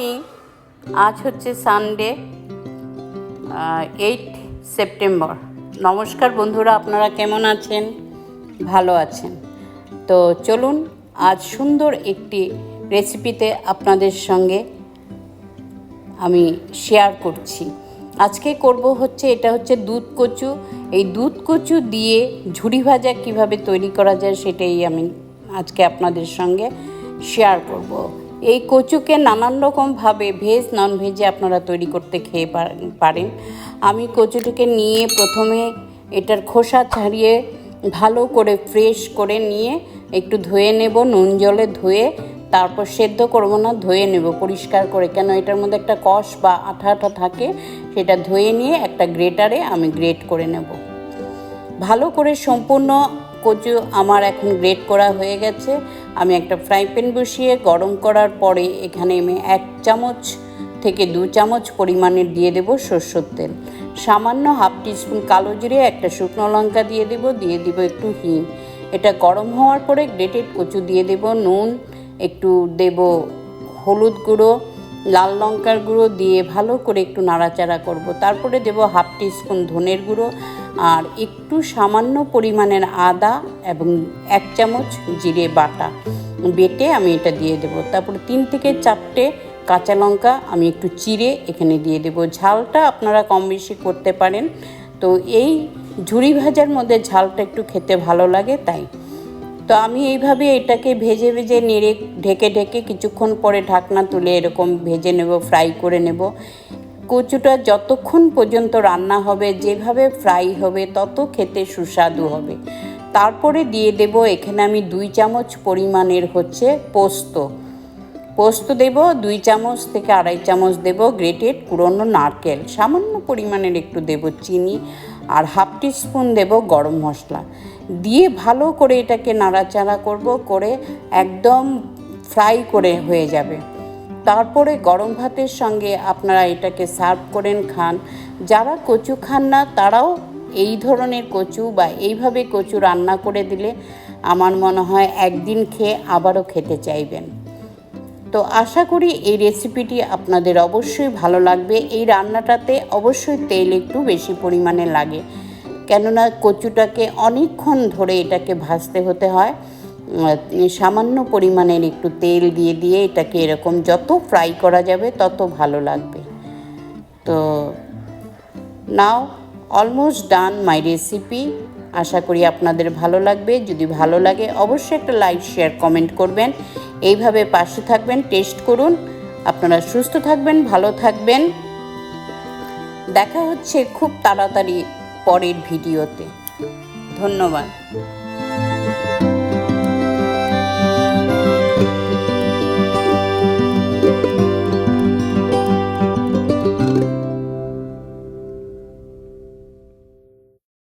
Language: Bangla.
মর্নিং আজ হচ্ছে সানডে এইট সেপ্টেম্বর নমস্কার বন্ধুরা, আপনারা কেমন আছেন? ভালো আছেন। তো চলুন, আজ সুন্দর একটি রেসিপিতে আপনাদের সঙ্গে আমি শেয়ার করছি। আজকে করব হচ্ছে, এটা হচ্ছে দুধ কচু। এই দুধ কচু দিয়ে ঝুড়ি ভাজা কীভাবে তৈরি করা যায়, সেটাই আমি আজকে আপনাদের সঙ্গে শেয়ার করব। এই কচুকে নানান রকমভাবে ভেজ নন ভেজে আপনারা তৈরি করতে খেয়ে পার- পারেন। আমি কচুটিকে নিয়ে প্রথমে এটার খোসা ছাড়িয়ে ভালো করে ফ্রেশ করে নিয়ে একটু ধুয়ে নেব, নুন জলে ধুয়ে তারপর সেদ্ধ করব না, ধুয়ে নেব। পরিষ্কার করে। কেন এটার মধ্যে একটা কষ বা আঠা আঠা থাকে, সেটা ধুয়ে নিয়ে একটা গ্রেটারে আমি গ্রেট করে নেব। ভালো করে সম্পূর্ণ কচু আমার এখন গ্রেট করা হয়ে গেছে। আমি একটা ফ্রাই প্যান বসিয়ে গরম করার পরে এখানে আমি এক চামচ থেকে দু চামচ পরিমাণের দিয়ে দেব সর্ষের তেল। সামান্য হাফ টিস্পুন কালো জিরে, একটা শুকনো লঙ্কা দিয়ে দেব দিয়ে দেব একটু হিং। এটা গরম হওয়ার পরে গ্রেটেড কচু দিয়ে দেব, নুন, একটু দেব হলুদ গুঁড়ো, লাল লঙ্কার গুঁড়ো দিয়ে ভালো করে একটু নাড়াচাড়া করব। তারপরে দেব হাফ টিস্পুন ধনের গুঁড়ো আর একটু সামান্য পরিমাণের আদা এবং এক চামচ জিরে বাটা বেটে আমি এটা দিয়ে দেব। তারপরে তিন থেকে চারটে কাঁচা লঙ্কা আমি একটু চিড়ে এখানে দিয়ে দেব। ঝালটা আপনারা কম বেশি করতে পারেন। তো এই ঝুড়ি ভাজার মধ্যে ঝালটা একটু খেতে ভালো লাগে তাই। তো আমি এইভাবে এটাকে ভেজে ভেজে নেড়ে, ঢেকে ঢেকে কিছুক্ষণ পরে ঢাকনা তুলে এরকম ভেজে নেব ফ্রাই করে নেব। কচুটা যতক্ষণ পর্যন্ত রান্না হবে, যেভাবে ফ্রাই হবে, তত খেতে সুস্বাদু হবে। তারপরে দিয়ে দেব এখানে আমি দুই চামচ পরিমাণের হচ্ছে পোস্ত। পোস্ত দেব, দুই চামচ থেকে আড়াই চামচ দেব গ্রেটেড কুড়োনো নারকেল। সামান্য পরিমাণের একটু দেব চিনি আর হাফ টিস্পুন দেব গরম মশলা। দিয়ে ভালো করে এটাকে নাড়াচাড়া করব, করে একদম ফ্রাই করে হয়ে যাবে। তারপরে গরম ভাতের সঙ্গে আপনারা এটাকে সার্ভ করেন খান। যারা কচু খান না, তারাও এই ধরনের কচু বা এইভাবে কচু রান্না করে দিলে আমার মনে হয় একদিন খেয়ে আবারও খেতে চাইবেন। তো আশা করি এই রেসিপিটি আপনাদের অবশ্যই ভালো লাগবে। এই রান্নাটাতে অবশ্যই তেল একটু বেশি পরিমাণে লাগে। কেননা কচুটাকে অনেকক্ষণ ধরে এটাকে ভাজতে হতে হয়। সামান্য পরিমাণের একটু তেল দিয়ে দিয়ে এটাকে এরকম যত ফ্রাই করা যাবে তত ভালো লাগবে। তো নাও অলমোস্ট ডান মাই রেসিপি আশা করি আপনাদের ভালো লাগবে। যদি ভালো লাগে, অবশ্যই একটা লাইক শেয়ার কমেন্ট করবেন। এইভাবে পাশে থাকবেন টেস্ট করুন। আপনারা সুস্থ থাকবেন, ভালো থাকবেন। দেখা হচ্ছে খুব তাড়াতাড়ি পরের ভিডিওতে। ধন্যবাদ।